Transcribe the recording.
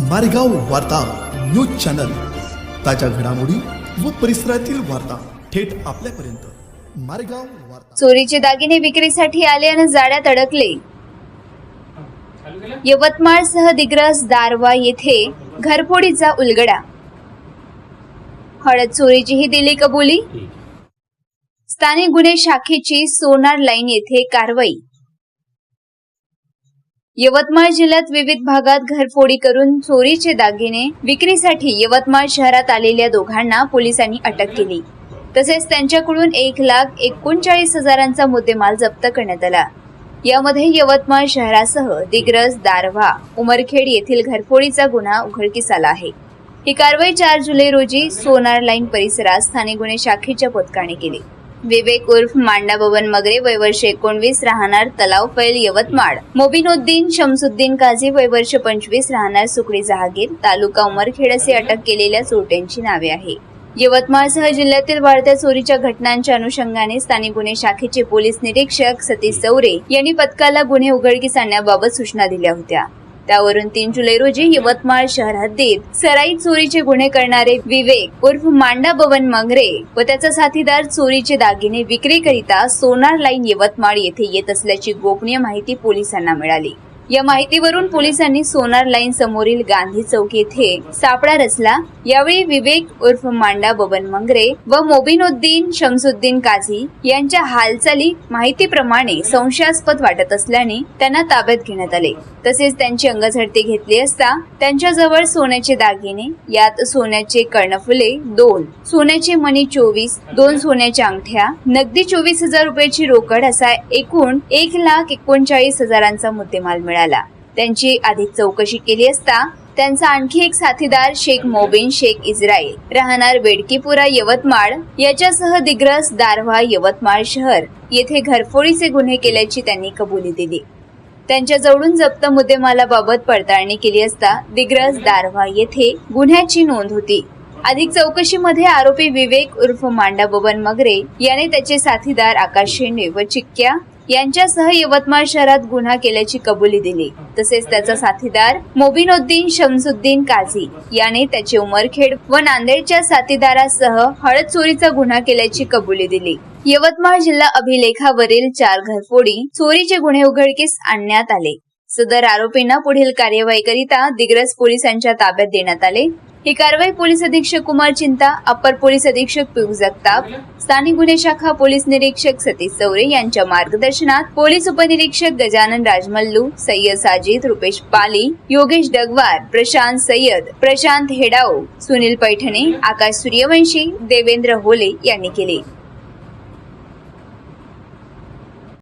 मारेगाव वार्ता news channel. ताज्या घडामोडी व परिसरातील वार्ता थेट आपल्यापर्यंत. मारेगाव वार्ता. चोरीचे दागिने विक्रीसाठी आल्यानं जाड्यात अडकले. यवतमाळसह दिग्रस दारवा येथे घरफोडीचा उलगडा. हळद चोरीचीही दिली कबुली. स्थानिक गुन्हे शाखेची सोनार लाईन येथे कारवाई. यवतमाळ जिल्ह्यात विविध भागात घरफोडी करून चोरीचे दागिने विक्रीसाठी यवतमाळ शहरात आलेल्या दोघांना पोलिसांनी अटक केली. तसेच त्यांच्याकडून एक लाख एकोणचाळीस हजारांचा मुद्देमाल जप्त करण्यात आला. यामध्ये यवतमाळ शहरासह दिग्रस दारव्हा उमरखेड येथील घरफोडीचा गुन्हा उघडकीस आला आहे. ही कारवाई चार जुलै रोजी सोनार लाईन परिसरात स्थानिक गुन्हे शाखेच्या पथकाने केली. विवेक उर्फ मांडा बबन मगरे वय वर्ष एकोणवीस राहणार तलाव फैल यवतमाळ. मोबिनुद्दीन शमसुद्दीन काझी वय वर्ष पंचवीस राहणार सुकडी जहागीर. तालुका उमरखेड असे अटक केलेल्या चोरट्यांची नावे आहे. यवतमाळसह जिल्ह्यातील वाढत्या चोरीच्या घटनांच्या अनुषंगाने स्थानिक गुन्हे शाखेचे पोलीस निरीक्षक सतीश चौरे यांनी पथकाला गुन्हे उघडकीस आणण्याबाबत सूचना दिल्या होत्या. त्यावरून तीन जुलै रोजी यवतमाळ शहर हद्दीत सराई चोरीचे गुन्हे करणारे विवेक उर्फ मांडा भवन मंगरे व त्याचा साथीदार चोरीचे दागिने विक्रीकरिता सोनार लाईन यवतमाळ येथे येत असल्याची गोपनीय माहिती पोलिसांना मिळाली. या माहितीवरून पोलिसांनी सोनार लाईन समोरील गांधी चौक येथे सापळा रचला. यावेळी विवेक उर्फ मांडा बबन मंगरे व मोबिनुद्दीन शमसुद्दीन काझी यांच्या हालचाली माहितीप्रमाणे संशयास्पद वाटत असल्याने त्यांना ताब्यात घेण्यात आले. तसेच त्यांची अंगझडती घेतली असता त्यांच्याजवळ सोन्याचे दागिने यात सोन्याचे कर्णफुले दोन सोन्याचे मणी चोवीस दोन सोन्याच्या अंगठ्या नगदी चोवीस हजार रुपयाची रोकड असा एकूण एक लाख एकोणचाळीस हजारांचा मुद्देमाल मिळाला. त्यांची अधिक चौकशी केली असता त्यांचा आणखी एक साथीदार शेख मोबिन शेख इस्रायल राहणार बेडकीपुरा यवतमाळ याच्यासह दिग्रस दारव्हा यवतमाळ शहर. येथे घरफोडीचे गुन्हे केल्याची त्यांनी कबुली दिली. त्यांच्याजवळून जप्त मुद्देमालाबाबत पडताळणी केली असता दिग्रस दारव्हा येथे गुन्ह्याची नोंद होती. अधिक चौकशीमध्ये आरोपी विवेक उर्फ मांडा बबन मगरे याने त्याचे साथीदार आकाश शेंडे व चिक्क्या यांच्यासह यवतमाळ शहरात गुन्हा केल्याची कबुली दिली. तसेच त्याचा साथीदार मोबिनुद्दीन शमसुद्दीन काझी याने त्याचे उमरखेड व नांदेडच्या साथीदारासह हळद चोरीचा गुन्हा केल्याची कबुली दिली. यवतमाळ जिल्हा अभिलेखावरील चार घरफोडी चोरीचे गुन्हे उघडकीस आणण्यात आले. सदर आरोपींना पुढील कार्यवाहीकरिता दिग्रस पोलिसांच्या ताब्यात देण्यात आले. ही कारवाई पोलीस अधीक्षक कुमार चिंता अप्पर पोलीस अधीक्षक पियुष जगताप स्थानिक गुन्हे शाखा पोलीस निरीक्षक सतीश चौरे यांच्या मार्गदर्शनात पोलीस उपनिरीक्षक गजानन राजमल्लू सय्यद साजिद रुपेश पाली योगेश डगवार प्रशांत सय्यद प्रशांत हेडाओ सुनील पैठणे आकाश सूर्यवंशी देवेंद्र होले यांनी केले.